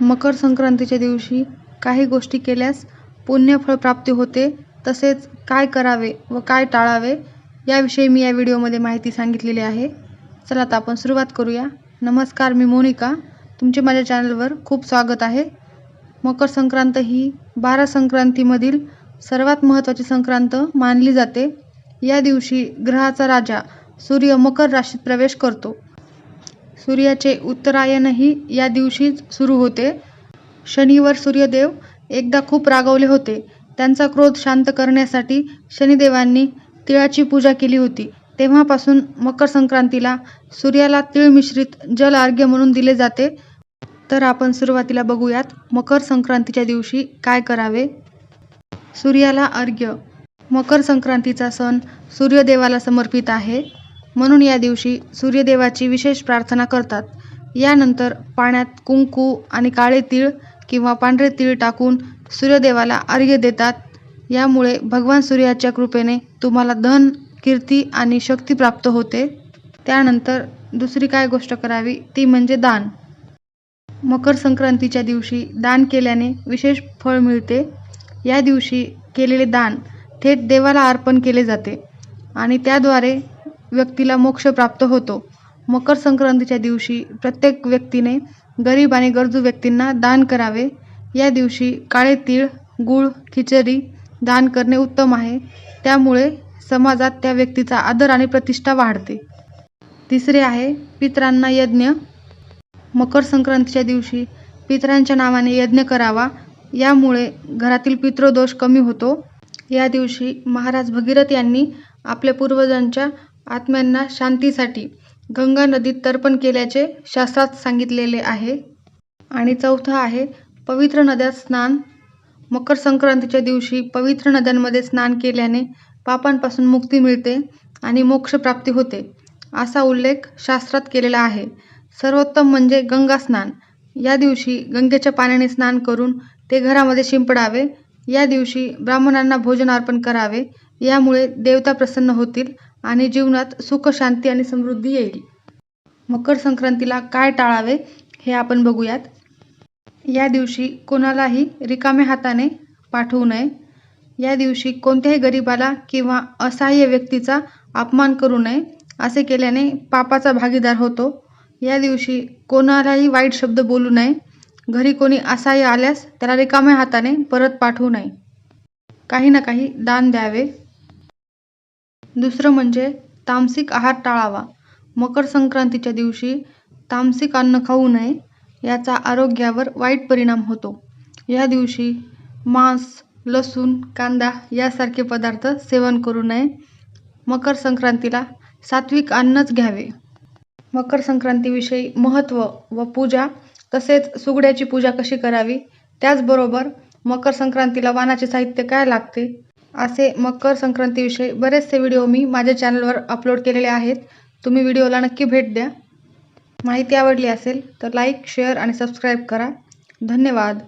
मकर संक्रांतीच्या दिवशी काही गोष्टी केल्यास पुण्यफळ प्राप्ती होते तसेच काय करावे व काय टाळावे याविषयी मी या व्हिडिओमध्ये माहिती सांगितलेली आहे. चला आता आपण सुरुवात करूया. नमस्कार मी मोनिका. तुमचे माझ्या चॅनलवर खूप स्वागत आहे. मकर संक्रांत ही बारा संक्रांतीमधील सर्वात महत्त्वाची संक्रांत मानली जाते. या दिवशी ग्रहाचा राजा सूर्य मकर राशीत प्रवेश करतो. सूर्याचे उत्तरायणही या दिवशीच सुरू होते. शनिवर सूर्यदेव एकदा खूप रागावले होते. त्यांचा क्रोध शांत करण्यासाठी शनिदेवांनी तिळाची पूजा केली होती. तेव्हापासून मकर संक्रांतीला सूर्याला तिळ मिश्रित जल अर्घ्य म्हणून दिले जाते. तर आपण सुरुवातीला बघूयात मकर संक्रांतीच्या दिवशी काय करावे? सूर्याला अर्घ्य मकर संक्रांतीचा सण सूर्यदेवाला समर्पित आहे. म्हणून या दिवशी सूर्यदेवाची विशेष प्रार्थना करतात. यानंतर पाण्यात कुंकू आणि काळे तीळ किंवा पांढरे तीळ टाकून सूर्यदेवाला अर्घ्य देतात. यामुळे भगवान सूर्याच्या कृपेने तुम्हाला धन कीर्ती आणि शक्ती प्राप्त होते. त्यानंतर दुसरी काय गोष्ट करावी? ती म्हणजे दान. मकर संक्रांतीच्या दिवशी दान केल्याने विशेष फळ मिळते. या दिवशी केलेले दान थेट देवाला अर्पण केले जाते आणि त्याद्वारे व्यक्तीला मोक्ष प्राप्त होतो. मकर संक्रांतीच्या दिवशी प्रत्येक व्यक्तीने गरीब आणि गरजू व्यक्तींना दान करावे. या दिवशी काळे तीळ गूळ खिचडी दान करणे उत्तम आहे. त्यामुळे समाजात त्या व्यक्तीचा आदर आणि प्रतिष्ठा वाढते. तिसरे आहे पितरांना यज्ञ. मकर संक्रांतीच्या दिवशी पितरांच्या नावाने यज्ञ करावा. यामुळे घरातील पितृदोष कमी होतो. या दिवशी महाराज भगीरथ यांनी आपल्या पूर्वजांच्या आत्म्यांना शांतीसाठी गंगा नदीत तर्पण केल्याचे शास्त्रात सांगितलेले आहे. आणि चौथं आहे पवित्र नद्यात स्नान. मकर संक्रांतीच्या दिवशी पवित्र नद्यांमध्ये स्नान केल्याने पापांपासून मुक्ती मिळते आणि मोक्षप्राप्ती होते असा उल्लेख शास्त्रात केलेला आहे. सर्वोत्तम म्हणजे गंगा स्नान. या दिवशी गंगेच्या पाण्याने स्नान करून ते घरामध्ये शिंपडावे. या दिवशी ब्राह्मणांना भोजन अर्पण करावे. यामुळे देवता प्रसन्न होतील आणि जीवनात सुख शांती आणि समृद्धी येईल. मकर संक्रांतीला काय टाळावे हे आपण बघूयात. या दिवशी कोणालाही रिकाम्या हाताने पाठवू नये. या दिवशी कोणत्याही गरिबाला किंवा असहाय्य व्यक्तीचा अपमान करू नये असे केल्याने पापाचा भागीदार होतो. या दिवशी कोणालाही वाईट शब्द बोलू नये. घरी कोणी असहाय्य आल्यास त्याला रिकाम्या हाताने परत पाठवू नये. काही ना काही दान द्यावे. दुसरं म्हणजे तामसिक आहार टाळावा. मकर संक्रांतीच्या दिवशी तामसिक अन्न खाऊ नये याचा आरोग्यावर वाईट परिणाम होतो. या दिवशी मांस लसूण कांदा यासारखे पदार्थ सेवन करू नये. मकर संक्रांतीला सात्विक अन्नच घ्यावे. मकर संक्रांतीविषयी महत्त्व व पूजा तसेच सुगड्याची पूजा कशी करावी त्याचबरोबर मकर संक्रांतीला वाणाचे साहित्य काय लागते असे मकर संक्रांतीविषयी बरेचसे व्हिडिओ मी माझ्या चॅनलवर अपलोड केलेले आहेत. तुम्ही व्हिडिओला नक्की भेट द्या. माहिती आवडली असेल तर लाईक शेअर आणि सबस्क्राईब करा. धन्यवाद.